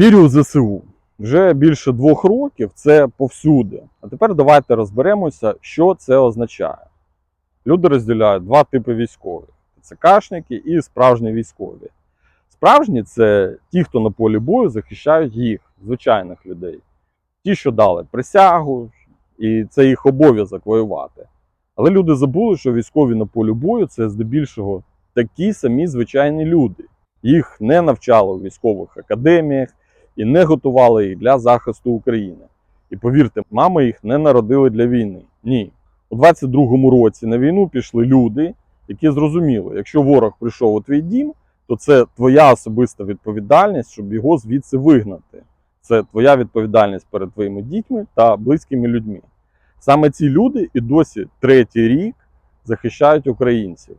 Вірю в ЗСУ. Вже більше двох років це повсюди. А тепер давайте розберемося, що це означає. Люди розділяють два типи військових: ЦКшники і справжні військові. Справжні це ті, хто на полі бою захищають їх, звичайних людей. Ті, що дали присягу, і це їх обов'язок воювати. Але люди забули, що військові на полі бою це здебільшого такі самі звичайні люди. Їх не навчали у військових академіях і не готували їх для захисту України. І повірте, мами їх не народили для війни. Ні. У 22-му році на війну пішли люди, які зрозуміли, якщо ворог прийшов у твій дім, то це твоя особиста відповідальність, щоб його звідси вигнати. Це твоя відповідальність перед твоїми дітьми та близькими людьми. Саме ці люди і досі третій рік захищають українців,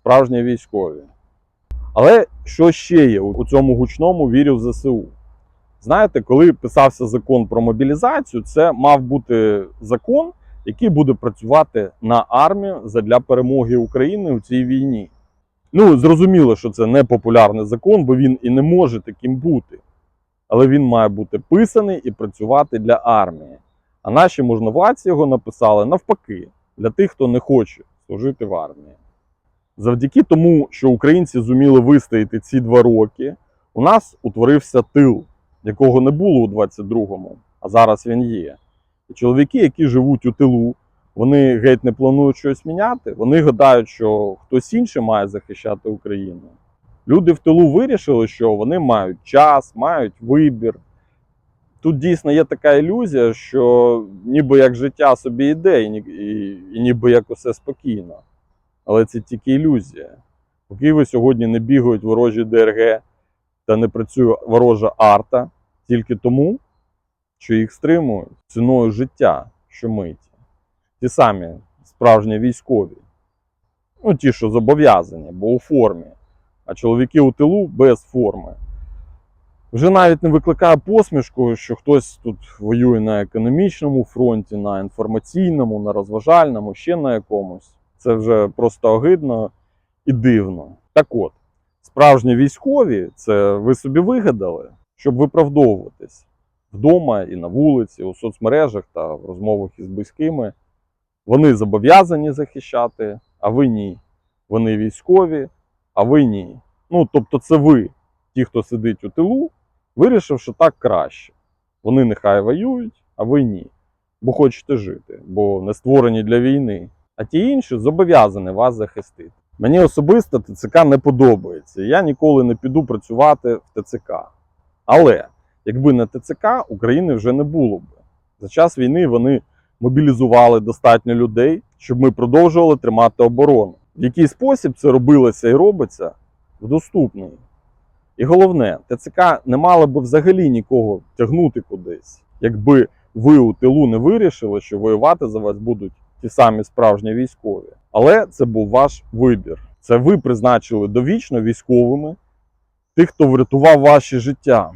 справжні військові. Але що ще є у цьому гучному вірі в ЗСУ? Знаєте, коли писався закон про мобілізацію, це мав бути закон, який буде працювати на армію задля перемоги України у цій війні. Ну, зрозуміло, що це не популярний закон, бо він і не може таким бути. Але він має бути писаний і працювати для армії. А наші можновладці його написали навпаки, для тих, хто не хоче служити в армії. Завдяки тому, що українці зуміли вистояти ці два роки, у нас утворився тил, якого не було у 22-му, а зараз він є. І чоловіки, які живуть у тилу, вони геть не планують щось міняти. Вони гадають, що хтось інший має захищати Україну. Люди в тилу вирішили, що вони мають час, мають вибір. Тут дійсно є така ілюзія, що ніби як життя собі йде, і, і, і ніби як усе спокійно. Але це тільки ілюзія. Поки ви сьогодні не бігають ворожі ДРГ та не працює ворожа арта, тільки тому, що їх стримують ціною життя щомиті. Ті самі справжні військові. Ну, ті, що зобов'язані, бо у формі. А чоловіки у тилу без форми. Вже навіть не викликає посмішку, що хтось тут воює на економічному фронті, на інформаційному, на розважальному, ще на якомусь. Це вже просто огидно і дивно. Так от, справжні військові це ви собі вигадали, щоб виправдовуватись вдома і на вулиці, у соцмережах та в розмовах із близькими. Вони зобов'язані захищати, а ви ні. Вони військові, а ви ні. Ну, тобто, це ви, ті, хто сидить у тилу, вирішив, що так краще. Вони нехай воюють, а ви ні. Бо хочете жити, бо не створені для війни. А ті інші зобов'язані вас захистити. Мені особисто ТЦК не подобається. Я ніколи не піду працювати в ТЦК. Але якби не ТЦК, України вже не було б. За час війни вони мобілізували достатньо людей, щоб ми продовжували тримати оборону. В який спосіб це робилося і робиться в доступний. І головне, ТЦК не мало би взагалі нікого тягнути кудись, якби ви у тилу не вирішили, що воювати за вас будуть ті самі справжні військові. Але це був ваш вибір. Це ви призначили довічно військовими тих, хто врятував ваші життя.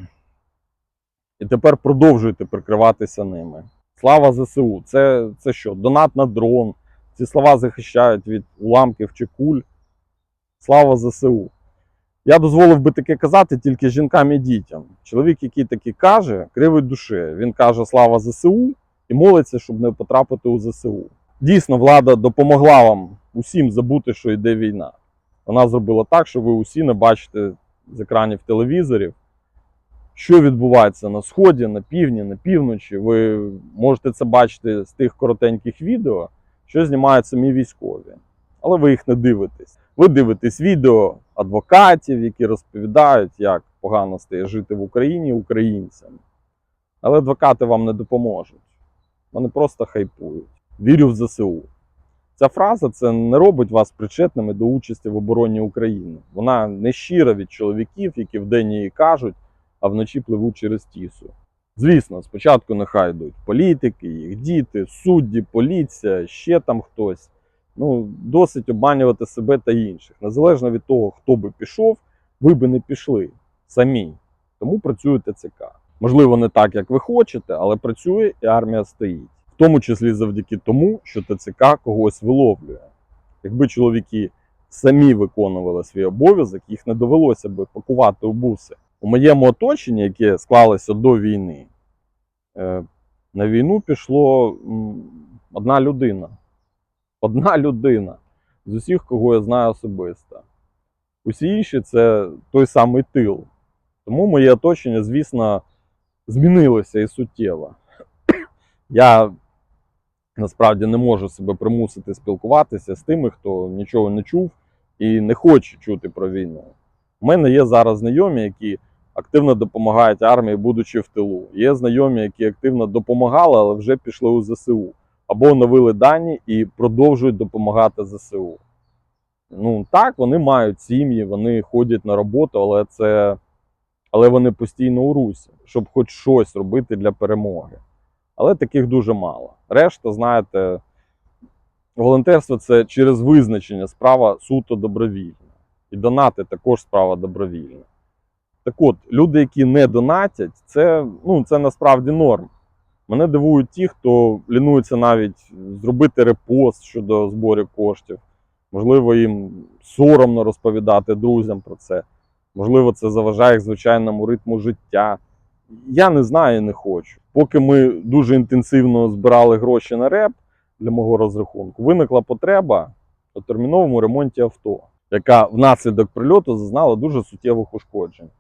І тепер продовжуєте прикриватися ними. Слава ЗСУ! Це, це що? Донат на дрон. Ці слова захищають від уламків чи куль. Слава ЗСУ! Я дозволив би таке казати тільки жінкам і дітям. Чоловік, який таке каже, кривить душе. Він каже Слава ЗСУ і молиться, щоб не потрапити у ЗСУ. Дійсно, влада допомогла вам усім забути, що йде війна. Вона зробила так, що ви усі не бачите з екранів телевізорів, що відбувається на сході, на півдні, на півночі. Ви можете це бачити з тих коротеньких відео, що знімають самі військові. Але ви їх не дивитесь. Ви дивитесь відео адвокатів, які розповідають, як погано стає жити в Україні українцям. Але адвокати вам не допоможуть. Вони просто хайпують. Вірю в ЗСУ. Ця фраза це не робить вас причетними до участі в обороні України. Вона не щира від чоловіків, які вдень її кажуть, а вночі пливуть через тісу. Звісно, спочатку нехай йдуть політики, їх діти, судді, поліція, ще там хтось. Ну, досить обманювати себе та інших. Незалежно від того, хто би пішов, ви би не пішли самі. Тому працює ТЦК. Можливо, не так, як ви хочете, але працює і армія стоїть. В тому числі завдяки тому, що ТЦК когось виловлює. Якби чоловіки самі виконували свій обов'язок, їх не довелося би пакувати у буси. у моєму оточенні, яке склалося до війни, е, на війну пішло одна людина. Одна людина з усіх, кого я знаю особисто. Усі інші це той самий тил. Тому моє оточення, звісно, змінилося і суттєво. Я насправді не можу себе примусити спілкуватися з тими, хто нічого не чув і не хоче чути про війну. У мене є зараз знайомі, які активно допомагають армії, будучи в тилу. Є знайомі, які активно допомагали, але вже пішли у ЗСУ. Або оновили дані і продовжують допомагати ЗСУ. Ну так, вони мають сім'ї, вони ходять на роботу, але це але вони постійно у русі, щоб хоч щось робити для перемоги. Але таких дуже мало. Решта, знаєте, волонтерство це через визначення справа суто добровільна. І донати також справа добровільна. Так от, люди, які не донатять, це, ну, це насправді норм. Мене дивують ті, хто лінується навіть зробити репост щодо зборів коштів. Можливо, їм соромно розповідати друзям про це. Можливо, це заважає їх звичайному ритму життя. Я не знаю і не хочу. Поки ми дуже інтенсивно збирали гроші на реп для мого розрахунку, виникла потреба у терміновому ремонті авто, яка внаслідок прильоту зазнала дуже суттєвих ушкоджень.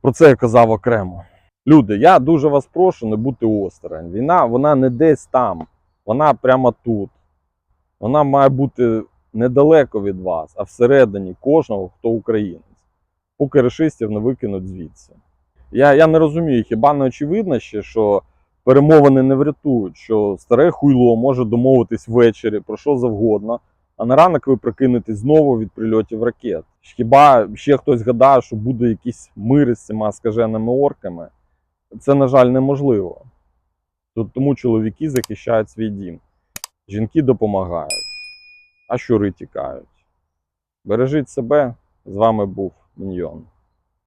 Про це я казав окремо. Люди, я дуже вас прошу не бути осторонь. Війна вона не десь там, вона прямо тут. Вона має бути недалеко від вас, а всередині кожного, хто українець, поки рашистів не викинуть звідси. Я, я не розумію, хіба не очевидно ще, що перемовини не врятують, що старе хуйло може домовитись ввечері про що завгодно, а на ранок ви прикинетесь знову від прильотів ракет. Хіба ще хтось гадає, що буде якийсь мир з цими скаженими орками? Це, на жаль, неможливо. Тому чоловіки захищають свій дім, жінки допомагають, а щури тікають. Бережіть себе, з вами був Міньйон.